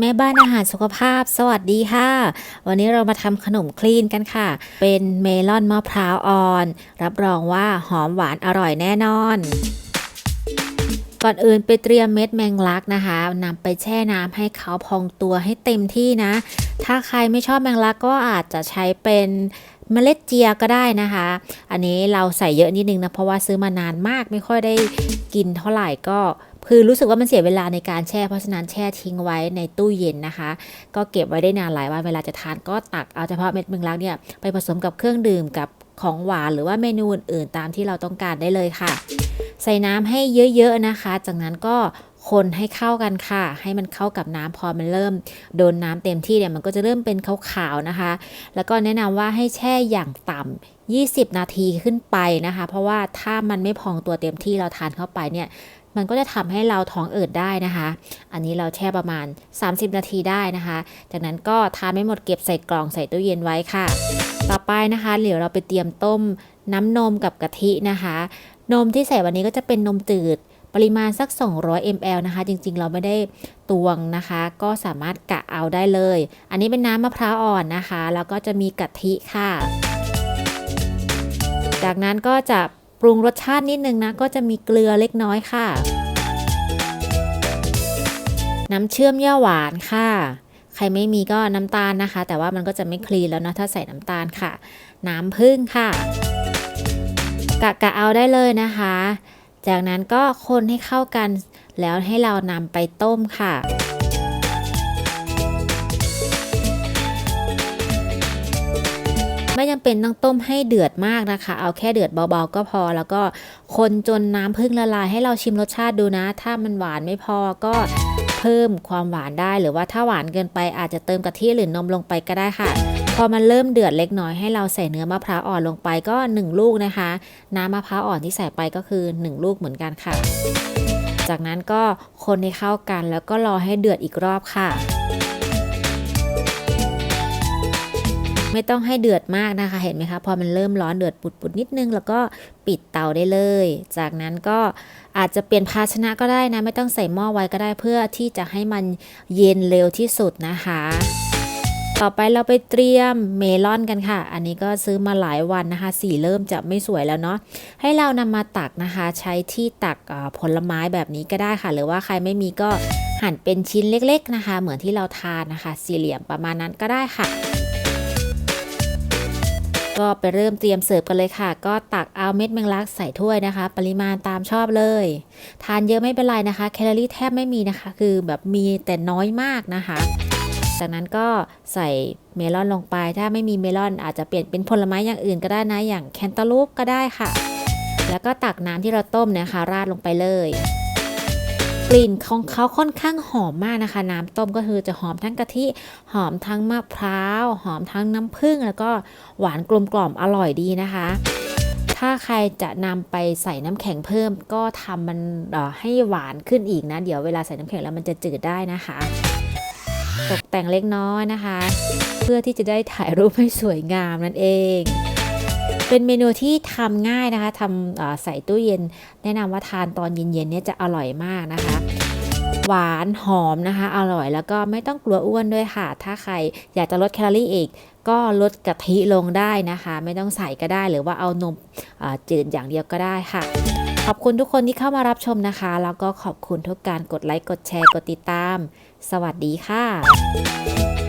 แม่บ้านอาหารสุขภาพ สวัสดีค่ะ วันนี้เรามาทำขนมคลีนกันค่ะ เป็นเมลอนมะพร้าวอ่อน รับรองว่าหอมหวานอร่อยแน่นอน ก่อนอื่นไปเตรียมเม็ดแมงลักนะคะนำไปแช่น้ำให้เขาพองตัวให้เต็มที่นะ ถ้าใครไม่ชอบแมงลักก็อาจจะใช้เป็นเมล็ดเจียก็ได้นะคะ อันนี้เราใส่เยอะนิดนึงนะเพราะว่าซื้อมานานมากไม่ค่อยได้กินเท่าไหร่ก็ คือรู้สึกว่ามันเสียเวลาในการแช่ เพราะฉะนั้นแช่ทิ้งไว้ในตู้เย็นนะคะ ก็เก็บไว้ได้นานหลายวันเวลาจะทานก็ตักเอาเฉพาะเม็ดแมงลักเนี่ยไปผสมกับเครื่องดื่มกับของหวานหรือว่าเมนูอื่นๆตามที่เราต้องการได้เลยค่ะ ใส่น้ำให้เยอะๆนะคะ จากนั้นก็คนให้เข้ากันค่ะ ให้มันเข้ากับน้ำพอมันเริ่มโดนน้ำเต็มที่เนี่ยมันก็จะเริ่มเป็นขาวๆนะคะ แล้วก็แนะนำว่าให้แช่อย่างต่ำ20 นาทีขึ้นไปนะคะ เพราะว่าถ้ามันไม่พองตัวเต็มที่เราทานเข้าไปเนี่ย มันก็จะทำให้เราท้องอืดได้นะคะ อันนี้เราแช่ประมาณ 30 นาทีได้นะคะ จากนั้นก็ทานไม่หมดเก็บใส่กล่องใส่ตู้เย็นไว้ค่ะ ต่อไปนะคะเดี๋ยวเราไปเตรียมต้มน้ำนมกับกะทินะคะ นมที่ใส่วันนี้ก็จะเป็นนมจืดปริมาณสัก 200 ml นะคะ จริงๆ เราไม่ได้ตวงนะคะ ก็สามารถกะเอาได้เลย อันนี้เป็นน้ำมะพร้าวอ่อนนะคะ แล้วก็จะมีกะทิค่ะ จากนั้นก็จะ ปรุงรสชาตินิดนึงนะ ก็จะมีเกลือเล็กน้อยค่ะ น้ำเชื่อมย่าหวานค่ะ ใครไม่มีก็น้ำตาลนะคะ แต่ว่ามันก็จะไม่คลีนแล้วนะถ้าใส่น้ำตาลค่ะ น้ำผึ้งค่ะ กะกะเอาได้เลยนะคะ จากนั้นก็คนให้เข้ากันแล้วให้เรานำไปต้มค่ะ ไม่จำเป็นต้องต้มให้เดือดมากนะคะ เอาแค่เดือดเบาๆก็พอ แล้วก็คนจนน้ำพึ่งละลายให้เราชิมรสชาติดูนะ ถ้ามันหวานไม่พอก็เพิ่มความหวานได้หรือว่าถ้าหวานเกินไปอาจจะเติมกะทิหรือนมลงไปก็ได้ค่ะ พอมันเริ่มเดือดเล็กน้อยให้เราใส่เนื้อมะพร้าวอ่อนลงไปก็ 1 ลูกนะคะ น้ำมะพร้าวอ่อนที่ใส่ไปก็คือ 1 ลูกเหมือนกันค่ะ จากนั้นก็คนให้เข้ากันแล้วก็รอให้เดือดอีกรอบค่ะ ไม่ต้องให้เดือดมากนะคะ เห็นไหมคะ พอมันเริ่มร้อนเดือดปุดๆนิดนึง แล้วก็ปิดเตาได้เลย จากนั้นก็อาจจะเปลี่ยนภาชนะก็ได้นะ ไม่ต้องใส่หม้อไว้ก็ได้เพื่อที่จะให้มันเย็นเร็วที่สุดนะคะ ต่อไปเราไปเตรียมเมลอนกันค่ะ อันนี้ก็ซื้อมาหลายวันนะคะ สีเริ่มจะไม่สวยแล้วเนาะ ให้เรานำมาตักนะคะ ใช้ที่ตักผลไม้แบบนี้ก็ได้ค่ะ หรือว่าใครไม่มีก็หั่นเป็นชิ้นเล็ก ๆนะคะ เหมือนที่เราทานนะคะ สี่เหลี่ยมประมาณนั้นก็ได้ค่ะ ก็ไปเริ่มเตรียมเสิร์ฟกันเลยค่ะ ก็ตักเอาเม็ดแมงลักใส่ถ้วยนะคะ ปริมาณตามชอบเลย ทานเยอะไม่เป็นไรนะคะ แคลอรี่แทบไม่มีนะคะ คือแบบมีแต่น้อยมากนะคะ จากนั้นก็ใส่เมลอนลงไป ถ้าไม่มีเมลอนอาจจะเปลี่ยนเป็นผลไม้อย่างอื่นก็ได้นะ อย่างแคนตาลูปก็ได้ค่ะ แล้วก็ตักน้ำที่เราต้มนะคะ ราดลงไปเลย ลิ่นของเขาค่อนข้างหอมมากนะคะ น้ำต้มก็คือจะหอมทั้งกะทิหอมทั้งมะพร้าว หอมทั้งน้ำผึ้งแล้วก็หวานกลมกล่อมอร่อยดีนะคะ ถ้าใครจะนำไปใส่น้ำแข็งเพิ่ม ก็ทำมันให้หวานขึ้นอีกนะ เดี๋ยวเวลาใส่น้ำแข็งแล้วมันจะจืดได้นะคะ ตกแต่งเล็กน้อยนะคะ เพื่อที่จะได้ถ่ายรูปให้สวยงามนั่นเอง เป็นเมนูที่ทำง่ายนะคะทำใส่ตู้เย็น แนะนำว่าทานตอนเย็นๆเนี่ยจะอร่อยมากนะคะหวานหอมนะคะ อร่อยแล้วก็ไม่ต้องกลัวอ้วนด้วยค่ะ ถ้าใครอยากจะลดแคลอรี่อีก ก็ลดกะทิลงได้นะคะ ไม่ต้องใส่ก็ได้หรือว่าเอานมจืดอย่างเดียวก็ได้ค่ะ ขอบคุณทุกคนที่เข้ามารับชมนะคะ แล้วก็ขอบคุณทุกการกดไลค์กดแชร์กดติดตาม สวัสดีค่ะ